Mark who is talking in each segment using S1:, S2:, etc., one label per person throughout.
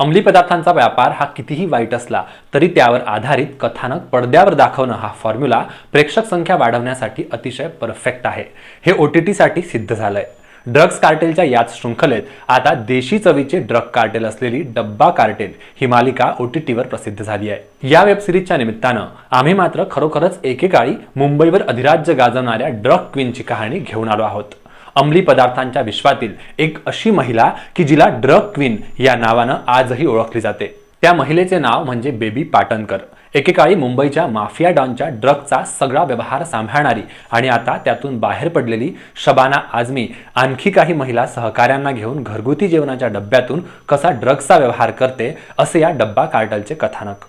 S1: अंमली पदार्थांचा व्यापार हा कितीही वाईट असला तरी त्यावर आधारित कथानक पडद्यावर दाखवणं हा फॉर्म्युला प्रेक्षक संख्या वाढवण्यासाठी अतिशय परफेक्ट आहे. हे ओ टी टीसाठी सिद्ध झालंय. ड्रग्ज कार्टेलच्या याच शृंखलेत आता देशी चवीचे ड्रग कार्टेल असलेली डब्बा कार्टेल ही मालिका ओ टी टीवर प्रसिद्ध झाली आहे. या वेब सिरीजच्या निमित्तानं आम्ही मात्र खरोखरच एकेकाळी मुंबईवर अधिराज्य गाजवणाऱ्या ड्रग क्वीनची कहाणी घेऊन आलो आहोत. अंमली पदार्थांच्या विश्वातील एक अशी महिला की जिला ड्रग क्वीन या नावानं आजही ओळखली जाते. त्या महिलेचे नाव म्हणजे बेबी पाटणकर. एकेकाळी मुंबईच्या माफिया डॉनच्या ड्रगचा सगळा व्यवहार सांभाळणारी आणि आता त्यातून बाहेर पडलेली शबाना आझमी आणखी काही महिला सहकाऱ्यांना घेऊन घरगुती जेवणाच्या डब्यातून कसा ड्रग्सचा व्यवहार करते असे या डब्बा कार्टलचे कथानक.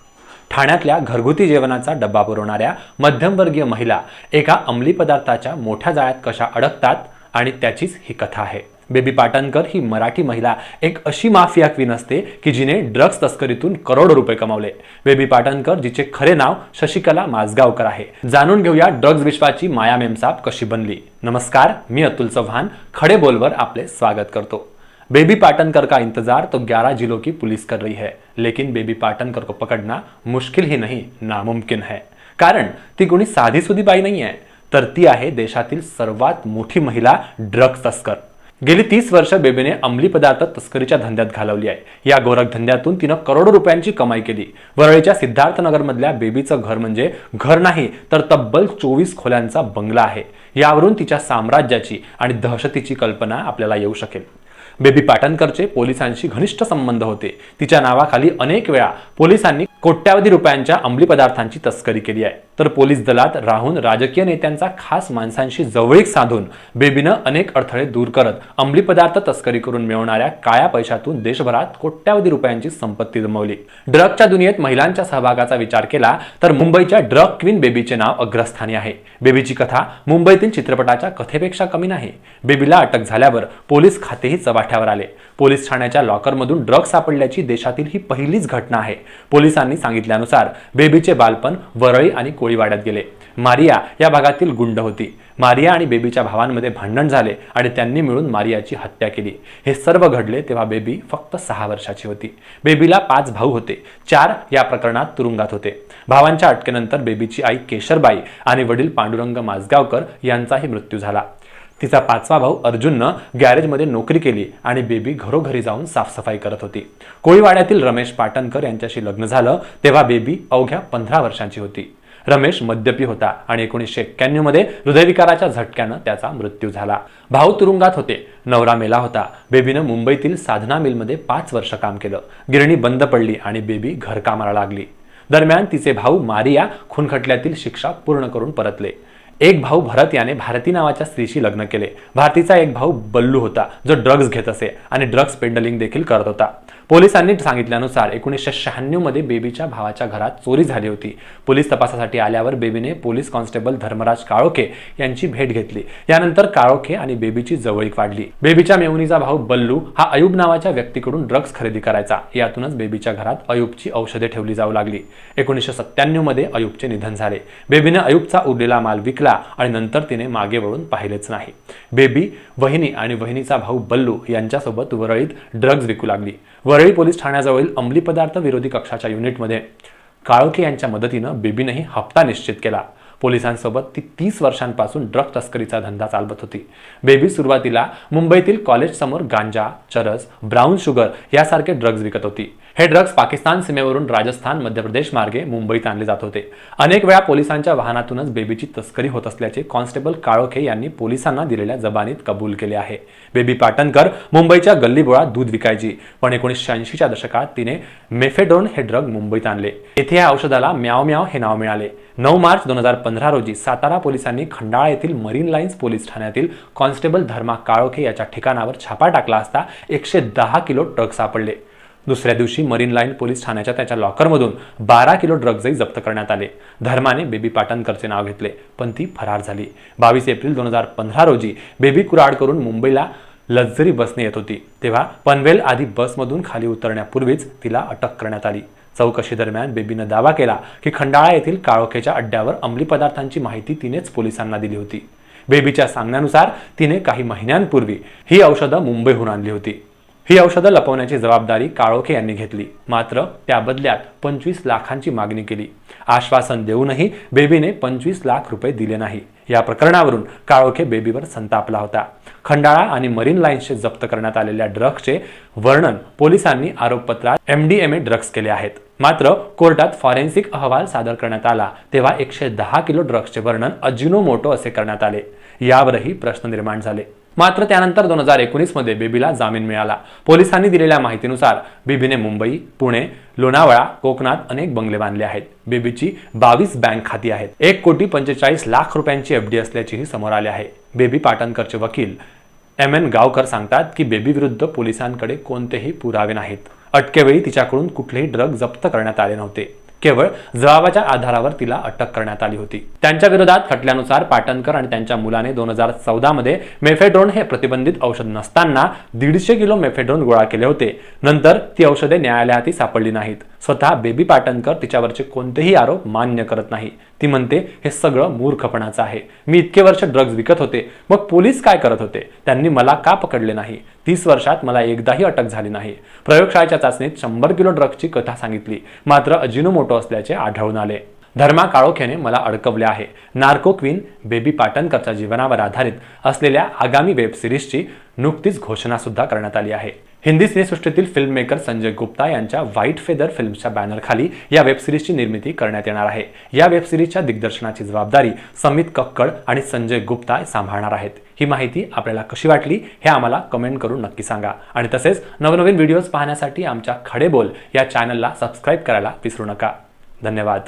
S1: ठाण्यातल्या घरगुती जेवणाचा डब्बा पुरवणाऱ्या मध्यमवर्गीय महिला एका अंमली पदार्थाच्या मोठ्या जाळ्यात कशा अडकतात आणि त्याचीच ही कथा आहे. बेबी पाटणकर ही मराठी महिला एक अशी माफिया क्वीन असते की जिने ड्रग्ज तस्करीतून करोडो रुपये कमावले. बेबी पाटणकर जिचे खरे नाव शशिकला माजगावकर आहे. जाणून घेऊया ड्रग्ज विश्वाची माया मेमसाप कशी बनली. नमस्कार मी अतुल चव्हाण खडे बोलवर आपले स्वागत करतो. बेबी पाटनकर का इंतजार तो 11 जिलों की पुलिस कर रही है. लेकिन बेबी पाटनकर को पकड़ना मुश्किल ही नहीं नामुमकिन है. कारण ती कोणी साधी सुधी बाई नाही आहे तर ती आहे देशातील सर्वात मोठी महिला ड्रग तस्कर. गेली तीस वर्ष बेबीने अंमली पदार्थ तस्करीच्या धंद्यात घालवली आहे. या गोरख धंद्यातून तिनं करोडो रुपयांची कमाई केली. वरळीच्या सिद्धार्थनगरमधल्या बेबीचं घर म्हणजे घर नाही तर तब्बल चोवीस खोल्यांचा बंगला आहे. यावरून तिच्या साम्राज्याची आणि दहशतीची कल्पना आपल्याला येऊ शकेल. बेबी पाटणकरचे पोलिसांशी घनिष्ठ संबंध होते. तिच्या नावाखाली अनेक वेळा पोलिसांनी कोट्यावधी रुपयांच्या अंमली पदार्थांची तस्करी केली आहे. तर पोलीस दलात राहून राजकीय नेत्यांचा खास माणसांशी जवळीक साधून बेबीनं अनेक अडथळे दूर करत अंमली पदार्थ तस्करी करून मिळवणाऱ्या काळ्या पैशातून देशभरात कोट्यावधी रुपयांची संपत्ती जमवली. ड्रगच्या दुनियेत महिलांच्या सहभागाचा विचार केला तर मुंबईच्या ड्रग क्वीन बेबीचे नाव अग्रस्थानी आहे. बेबीची कथा मुंबईतील चित्रपटाच्या कथेपेक्षा कमी नाही. बेबीला अटक झाल्यावर पोलीस खातेही चव्हाट्यावर आले. पोलीस ठाण्याच्या लॉकरमधून ड्रग सापडल्याची देशातील ही पहिलीच घटना आहे. पोलिसांनी सांगितल्यानुसार बेबीचे बालपण वरळी आणि कोळीवाड्यात गेले. मारिया या भागातील गुंड होती. मारिया आणि बेबीच्या भावांमध्ये भांडण झाले आणि त्यांनी मिळून मारियाची हत्या केली. हे सर्व घडले तेव्हा बेबी फक्त सहा वर्षाची होती. बेबीला पाच भाऊ होते. चार या प्रकरणात तुरुंगात होते. भावांच्या अटकेनंतर बेबीची आई केशरबाई आणि वडील पांडुरंग माजगावकर यांचाही मृत्यू झाला. तिचा पाचवा भाऊ अर्जुननं गॅरेजमध्ये नोकरी केली आणि बेबी घरोघरी जाऊन साफसफाई करत होती. कोळीवाड्यातील रमेश पाटणकर यांच्याशी लग्न झालं तेव्हा बेबी अवघ्या पंधरा वर्षांची होती. रमेश मद्यपी होता आणि एकोणीसशे एक्क्याण्णवमध्ये हृदयविकाराच्या झटक्यानं त्याचा मृत्यू झाला. भाऊ तुरुंगात होते नवरा मेला होता. बेबीनं मुंबईतील साधना मिलमध्ये पाच वर्ष काम केलं. गिरणी बंद पडली आणि बेबी घरकामाला लागली. दरम्यान तिचे भाऊ मारिया खुनखटल्यातील शिक्षा पूर्ण करून परतले. एक भाऊ भरत याने भारती नावाच्या स्त्रीशी लग्न केले. भारतीचा एक भाऊ बल्लू होता जो ड्रग्ज घेत असे आणि ड्रग्ज पेंडलिंग देखील करत होता. पोलिसांनी सांगितल्यानुसार एकोणीसशे शहाण्णवमध्ये बेबीच्या भावाच्या घरात चोरी झाली होती. पोलीस तपासासाठी आल्यावर बेबीने पोलीस कॉन्स्टेबल धर्मराज काळोखे यांची भेट घेतली. यानंतर काळोखे आणि बेबीची जवळीक वाढली. बेबीच्या मेहुनीचा भाऊ बल्लू हा अयूब नावाच्या व्यक्तीकडून ड्रग्ज खरेदी करायचा. यातूनच बेबीच्या घरात अयुबची औषधे ठेवली जाऊ लागली. एकोणीसशे सत्त्याण्णवमध्ये अयूबचे निधन झाले. बेबीने अयूबचा उरलेला माल विकला आणि नंतर तिने मागे वळून पाहिलेच नाही. बेबी वहिनी आणि वहिनीचा भाऊ बल्लू यांच्यासोबत वरळीत ड्रग्ज विकू लागली. वरळी पोलीस ठाण्याजवळील अंमली पदार्थ विरोधी कक्षाच्या युनिटमध्ये काळोखे यांच्या मदतीनं बेबीनेही हप्ता निश्चित केला. पोलिसांसोबत ती तीस वर्षांपासून ड्रग तस्करीचा धंदा चालवत होती. बेबी सुरुवातीला मुंबईतील कॉलेजसमोर गांजा चरस ब्राऊन शुगर यासारखे ड्रग्ज विकत होती. हे ड्रग्ज पाकिस्तान सीमेवरून राजस्थान मध्य प्रदेश मार्गे मुंबईत आणले जात होते. अनेक वेळा पोलिसांच्या वाहनातूनच बेबीची तस्करी होत असल्याचे कॉन्स्टेबल काळोखे यांनी पोलिसांना दिलेल्या जबानीत कबूल केले आहे. बेबी पाटणकर मुंबईच्या गल्लीबोळात दूध विकायची. पण एकोणीसशे ऐंशीच्या दशकात तिने मेफेडोन हे ड्रग मुंबईत आणले. येथे या औषधाला म्याव म्याव हे नाव मिळाले. नऊ मार्च दोन हजार पंधरा रोजी सातारा पोलिसांनी खंडाळा येथील मरीन लाईन्स पोलीस ठाण्यातील कॉन्स्टेबल धर्मा काळोखे याच्या ठिकाणावर छापा टाकला असता एकशे दहा किलो ड्रग सापडले. दुसऱ्या दिवशी मरीन लाईन पोलीस ठाण्याच्या त्याच्या लॉकरमधून बारा किलो ड्रग्जही जप्त करण्यात आले. धर्माने बेबी पाटणकरचे नाव घेतले पण ती फरार झाली. बावीस एप्रिल दोन हजार पंधरा रोजी बेबी कुराड करून मुंबईला लक्झरी बसने येत होती. तेव्हा पनवेल आधी बसमधून खाली उतरण्यापूर्वीच तिला अटक करण्यात आली. चौकशी दरम्यान बेबीनं दावा केला की खंडाळा येथील काळोखेच्या अड्ड्यावर अंमली पदार्थांची माहिती तिनेच पोलिसांना दिली होती. बेबीच्या सांगण्यानुसार तिने काही महिन्यांपूर्वी ही औषधं मुंबईहून आणली होती. ही औषधं लपवण्याची जबाबदारी काळोखे यांनी घेतली. मात्र त्या बदल्यात पंचवीस लाखांची मागणी केली. आश्वासन देऊनही बेबीने पंचवीस लाख रुपये दिले नाही. या प्रकरणावरून काळोखे बेबीवर संतापला होता. खंडाळा आणि मरीन लाईन्सचे जप्त करण्यात आलेल्या ड्रग्सचे वर्णन पोलिसांनी आरोपपत्रात एमडीएमए ड्रग्ज केले आहेत. मात्र कोर्टात फॉरेन्सिक अहवाल सादर करण्यात आला तेव्हा एकशे दहा किलो ड्रग्सचे वर्णन अजिनोमोटो असे करण्यात आले. यावरही प्रश्न निर्माण झाले. मात्र त्यानंतर दोन हजार एकोणीसमध्ये बेबीला जामीन मिळाला. पोलिसांनी दिलेल्या माहितीनुसार बेबीने मुंबई पुणे लोणावळा कोकणात अनेक बंगले बांधले आहेत. बेबीची बावीस बँक खाती आहेत. एक कोटी पंचेचाळीस लाख रुपयांची एफडी असल्याचेही समोर आले आहे. बेबी पाटणकरचे वकील एम एन गावकर सांगतात की बेबी विरुद्ध पोलिसांकडे कोणतेही पुरावे नाहीत. अटकेवेळी तिच्याकडून कुठलेही ड्रग जप्त करण्यात आले नव्हते. केवळ जबाबाच्या आधारावर तिला अटक करण्यात आली होती. त्यांच्या विरोधात खटल्यानुसार पाटणकर आणि त्यांच्या मुलाने दोन हजार चौदा मध्ये मेफेड्रोन हे प्रतिबंधित औषध नसताना दीडशे किलो मेफेड्रोन गोळा केले होते. नंतर ती औषधे न्यायालयातही सापडली नाहीत. स्वतः बेबी पाटणकर तिच्यावरचे कोणतेही आरोप मान्य करत नाही. ती म्हणते हे सगळं मूर्खपणाचं आहे. मी इतके वर्ष ड्रग्ज विकत होते. मग पोलीस काय करत होते? त्यांनी मला का पकडले नाही? तीस वर्षात मला एकदाही अटक झाली नाही. प्रयोगशाळेच्या चाचणीत शंभर किलो ड्रग्सची कथा सांगितली. मात्र अजिनोमोटो असल्याचे आढळून आले. धर्मा काळोख्याने मला अडकवले आहे. नार्को क्वीन बेबी पाटणकरच्या जीवनावर आधारित असलेल्या आगामी वेब सिरीजची नुकतीच घोषणा सुद्धा करण्यात आली आहे. हिंदी सिनेसृष्टीतील फिल्ममेकर संजय गुप्ता यांच्या व्हाईट फेदर फिल्मच्या बॅनरखाली या वेब सिरीजची निर्मिती करण्यात येणार आहे. या वेब सिरीजच्या दिग्दर्शनाची जबाबदारी समित कक्कड आणि संजय गुप्ता सांभाळणार आहेत. ही माहिती आपल्याला कशी वाटली हे आम्हाला कमेंट करून नक्की सांगा. आणि तसेच नवनवीन व्हिडिओज पाहण्यासाठी आमच्या खडेबोल या चॅनलला सबस्क्राईब करायला विसरू नका. धन्यवाद.